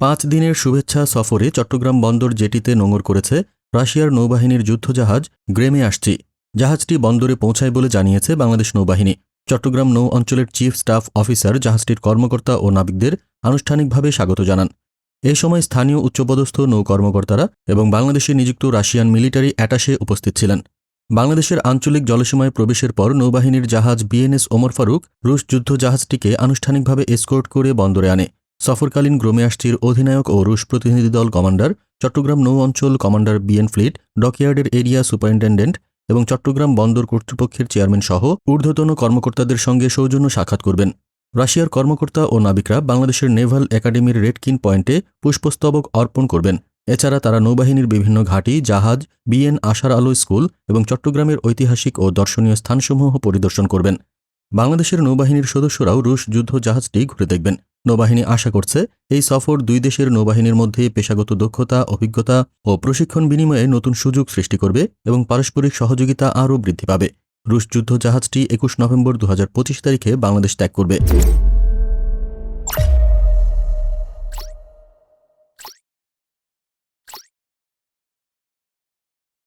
পাঁচ দিনের শুভেচ্ছা সফরে চট্টগ্রাম বন্দর জেটিতে নোঙর করেছে রাশিয়ার নৌবাহিনীর যুদ্ধজাহাজ গ্রেমে আসছি। জাহাজটি বন্দরে পৌঁছায় বলে জানিয়েছে বাংলাদেশ নৌবাহিনী। চট্টগ্রাম নৌ অঞ্চলের চিফ স্টাফ অফিসার, জাহাজটির কর্মকর্তা ও নাবিকদের আনুষ্ঠানিকভাবে স্বাগত জানান। এ সময় স্থানীয় উচ্চপদস্থ নৌ কর্মকর্তারা এবং বাংলাদেশে নিযুক্ত রাশিয়ান মিলিটারি অ্যাটাশে উপস্থিত ছিলেন। বাংলাদেশের আঞ্চলিক জলসীমায় প্রবেশের পর নৌবাহিনীর জাহাজ বিএনএস ওমর ফারুক রুশ যুদ্ধ জাহাজটিকে আনুষ্ঠানিকভাবে এসকোর্ট করে বন্দরে আনে। সফরকালীন গ্রোমেয়াসটির অধিনায়ক ও রুশ প্রতিনিধি দল কমান্ডার। চট্টগ্রাম নৌ অঞ্চল কমান্ডার বিএন ফ্লিট, ডকইয়ার্ডের এরিয়া সুপারিনটেন্ডেন্ট এবং চট্টগ্রাম বন্দর কর্তৃপক্ষের চেয়ারম্যান সহ ঊর্ধ্বতন কর্মকর্তাদের সঙ্গে সৌজন্য সাক্ষাৎ করবেন। রাশিয়ার কর্মকর্তা ও নাবিকরা বাংলাদেশের নেভাল একাডেমির রেডকিন পয়েন্টে পুষ্পস্তবক অর্পণ করবেন। এছাড়া তারা নৌবাহিনীর বিভিন্ন ঘাঁটি, জাহাজ, বিএন আশার আলো স্কুল এবং চট্টগ্রামের ঐতিহাসিক ও দর্শনীয় স্থানসমূহ পরিদর্শন করবেন। বাংলাদেশের নৌবাহিনীর সদস্যরাও রুশ যুদ্ধ জাহাজটি ঘুরে দেখবেন। নৌবাহিনী আশা করছে এই সফর দুই দেশের নৌবাহিনীর মধ্যে পেশাগত দক্ষতা, অভিজ্ঞতা ও প্রশিক্ষণ বিনিময়ে নতুন সুযোগ সৃষ্টি করবে এবং পারস্পরিক সহযোগিতা আরও বৃদ্ধি পাবে। রুশ যুদ্ধ জাহাজটি একুশ নভেম্বর দু হাজার পঁচিশ তারিখে বাংলাদেশ ত্যাগ করবে।